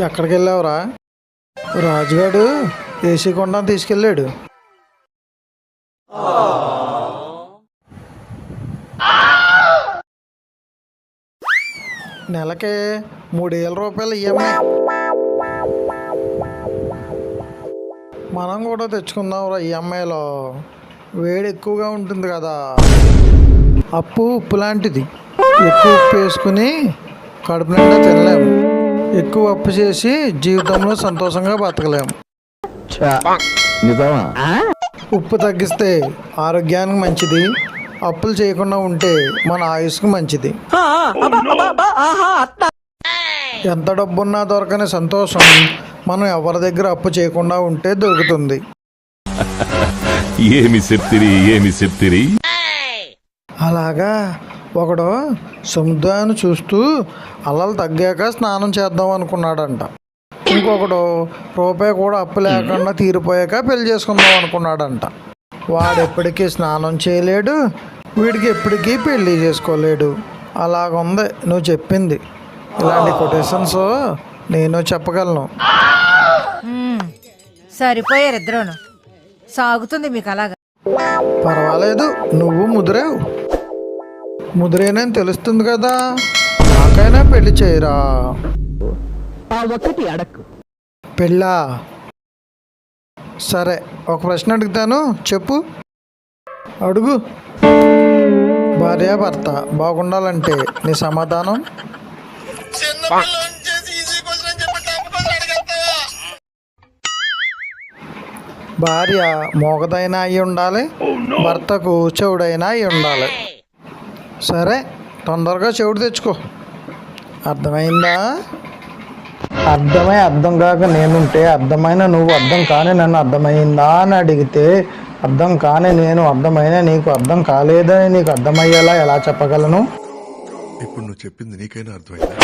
ఎక్కడికి వెళ్ళావురా రాజుగాడు ఏసీ కొండను తీసుకెళ్ళాడు. నెలకి మూడు వేల రూపాయలు ఈఎంఐ. మనం కూడా తెచ్చుకుందాంరా ఈఎంఐలో. వేడి ఎక్కువగా ఉంటుంది కదా. అప్పు ఉప్పు లాంటిది. ఎక్కువ ఉప్పు వేసుకుని కడుపు నిండా తినలేము. ఎక్కువ అప్పు చేసి జీవితంలో సంతోషంగా బతకలేము. నిజమా? ఉప్పు తగ్గిస్తే ఆరోగ్యానికి మంచిది. అప్పులు చేయకుండా ఉంటే మన ఆయుష్కి మంచిది. ఎంత డబ్బున్నా దొరకని సంతోషం మనం ఎవరి దగ్గర అప్పు చేయకుండా ఉంటే దొరుకుతుంది. ఏమి చెప్తిరి ఏమి చెప్తిరి అలాగా ఒకడు సముద్రాన్ని చూస్తూ అలలు తగ్గాక స్నానం చేద్దాం అనుకున్నాడంట. ఇంకొకడు రూపాయి కూడా అప్పు లేకుండా తీరిపోయాక పెళ్ళి చేసుకుందాం అనుకున్నాడంట. వాడు ఎప్పటికీ స్నానం చేయలేడు వీడికి ఎప్పటికీ పెళ్ళి చేసుకోలేడు. అలాగుంది నువ్వు చెప్పింది. ఇలాంటి కొటేషన్స్ నేను చెప్పగలను. సరిపోయారు ఇద్దరును. సాగుతుంది మీకు అలాగా. పర్వాలేదు నువ్వు ముదిరేవు. ముదిరేనని తెలుస్తుంది కదా? నాకైనా పెళ్ళి చేయరా? ఆ ఒకటి అడక్కు. పెళ్ళా? సరే ఒక ప్రశ్న అడుగుతాను. చెప్పు. అడుగు. భార్యాభర్త బాగుండాలంటే నీ సమాధానం? భార్య మోగదైనా అయి ఉండాలి భర్తకు చెవుడైనా అయి ఉండాలి సరే తొందరగా చెవుడు తెచ్చుకో. అర్థమైందా? అర్థమై అర్థం కాక నేనుంటే అర్థమైన నువ్వు అర్థం కాని నన్ను అర్థమైందా అని అడిగితే అర్థం కాని నేను అర్థమైన నీకు అర్థం కాలేదని నీకు అర్థమయ్యేలా ఎలా చెప్పగలను? ఇప్పుడు నువ్వు చెప్పింది నీకైనా అర్థమైందా?